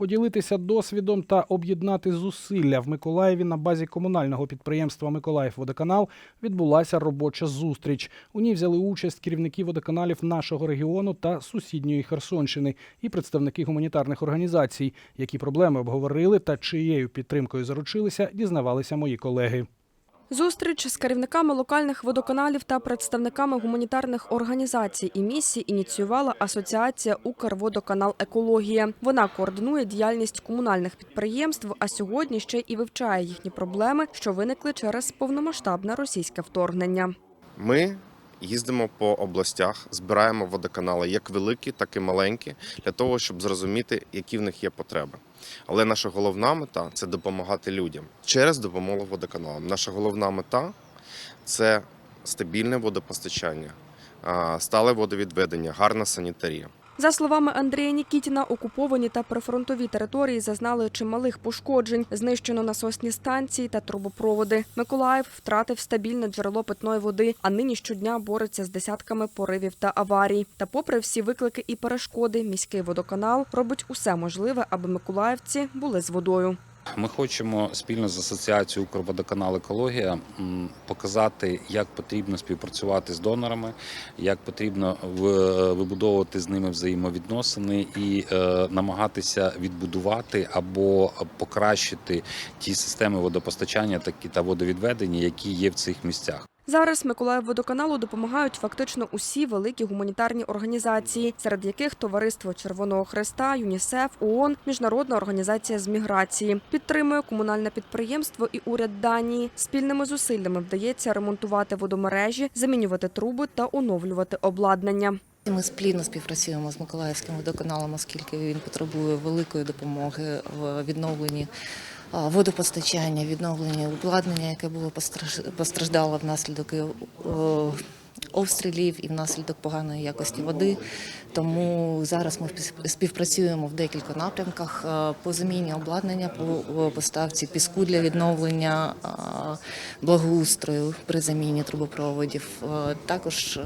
Поділитися досвідом та об'єднати зусилля в Миколаєві на базі комунального підприємства Миколаївводоканал відбулася робоча зустріч. У ній взяли участь керівники водоканалів нашого регіону та сусідньої Херсонщини і представники гуманітарних організацій. Які проблеми обговорили та чиєю підтримкою заручилися, дізнавалися мої колеги. Зустріч з керівниками локальних водоканалів та представниками гуманітарних організацій і місій ініціювала асоціація Укрводоканал Екологія. Вона координує діяльність комунальних підприємств, а сьогодні ще і вивчає їхні проблеми, що виникли через повномасштабне російське вторгнення. Ми їздимо по областях, збираємо водоканали як великі, так і маленькі, для того, щоб зрозуміти, які в них є потреби. Але наша головна мета це допомагати людям через допомогу водоканалам. Наша головна мета це стабільне водопостачання, стале водовідведення, гарна санітарія. За словами Андрія Нікітіна, окуповані та прифронтові території зазнали чималих пошкоджень. Знищено насосні станції та трубопроводи. Миколаїв втратив стабільне джерело питної води, а нині щодня бореться з десятками поривів та аварій. Та, попри всі виклики і перешкоди, міський водоканал робить усе можливе, аби миколаївці були з водою. Ми хочемо спільно з асоціацією Укрводоканал Екологія показати, як потрібно співпрацювати з донорами, як потрібно вибудовувати з ними взаємовідносини і е, намагатися відбудувати або покращити ті системи водопостачання такі та водовідведення, які є в цих місцях. Зараз Миколаївводоканалу допомагають фактично усі великі гуманітарні організації, серед яких Товариство Червоного Хреста, ЮНІСЕФ, ООН, Міжнародна організація з міграції. Підтримує комунальне підприємство і уряд Данії. Спільними зусиллями вдається ремонтувати водомережі, замінювати труби та оновлювати обладнання. Ми сплідно співпрацюємо з Миколаївським водоканалом, оскільки він потребує великої допомоги в відновленні водопостачання, відновленні обладнання, яке було постраж- постраждало внаслідок е, обстрілів і внаслідок поганої якості води. Тому зараз ми співпрацюємо в декілька напрямках е, по заміні обладнання, по поставці піску для відновлення благоустрою при заміні трубопроводів. Е, Також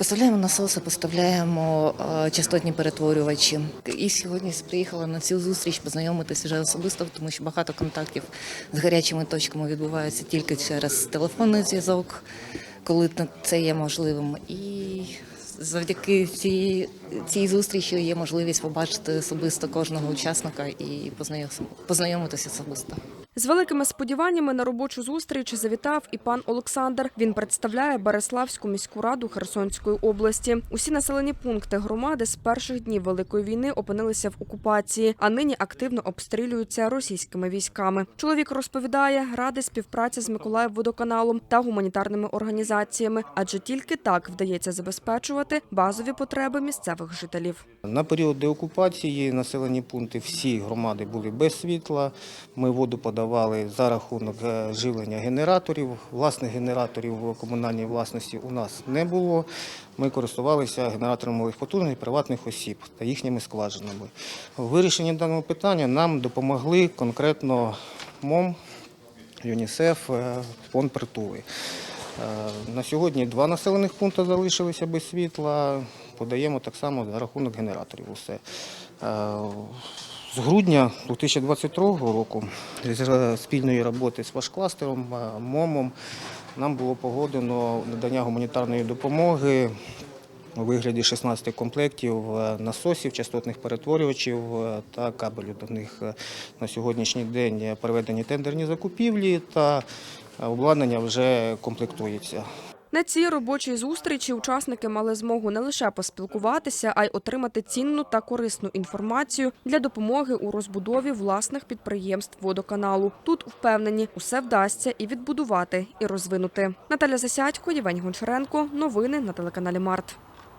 Поставляємо насоси, поставляємо е, частотні перетворювачі. І сьогодні приїхала на цю зустріч познайомитися вже особисто, тому що багато контактів з гарячими точками відбуваються тільки через телефонний зв'язок, коли це є можливим. І завдяки цій, цій зустрічі є можливість побачити особисто кожного учасника і познайом- познайомитися особисто. З великими сподіваннями на робочу зустріч завітав і пан Олександр. Він представляє Береславську міську раду Херсонської області. Усі населені пункти громади з перших днів великої війни опинилися в окупації, а нині активно обстрілюються російськими військами. Чоловік розповідає, радий співпраці з Миколаївводоканалом та гуманітарними організаціями, адже тільки так вдається забезпечувати базові потреби місцевих жителів. На період деокупації населені пункти всі громади були без світла. Ми воду подавали за рахунок е, живлення генераторів. Власних генераторів в комунальній власності у нас не було. Ми користувалися генераторами малих потужностей приватних осіб та їхніми скважинами. В вирішенні даного питання нам допомогли конкретно МОМ, ЮНІСЕФ, е, фонд притули. Е, На сьогодні два населених пункти залишилися без світла. Подаємо так само за рахунок генераторів усе. Е, З грудня 2022 року з спільної роботи з Вашкластером, е, МОМом нам було погодено надання гуманітарної допомоги у вигляді 16 комплектів е, насосів, частотних перетворювачів е, та кабелю до них е, на сьогоднішній день проведені тендерні закупівлі та обладнання вже комплектується. На цій робочій зустрічі учасники мали змогу не лише поспілкуватися, а й отримати цінну та корисну інформацію для допомоги у розбудові власних підприємств водоканалу. Тут впевнені, усе вдасться і відбудувати, і розвинути. Наталя Засядько, Євгеній Гончаренко. Новини на телеканалі Март.